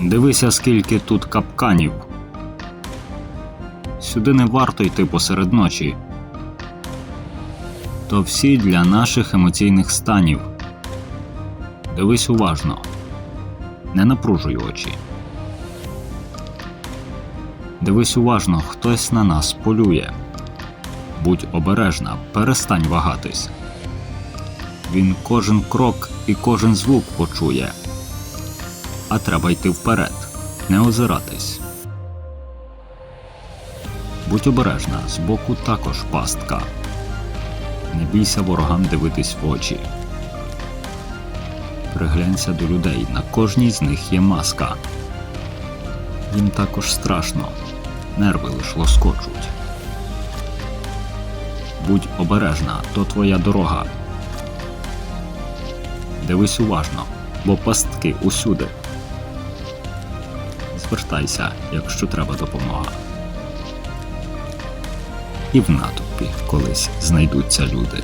Дивися, скільки тут капканів. Сюди не варто йти посеред ночі. То всі для наших емоційних станів. Дивись уважно. Не напружуй очі. Дивись уважно, хтось на нас полює. Будь обережна, перестань вагатись. Він кожен крок і кожен звук почує. А треба йти вперед, не озиратись. Будь обережна, збоку також пастка. Не бійся ворогам дивитись в очі. Приглянься до людей, на кожній з них є маска. Їм також страшно, нерви лиш лоскочуть. Будь обережна, то твоя дорога. Дивись уважно, бо пастки усюди. Звертайся, якщо треба допомога. І в натовпі колись знайдуться люди.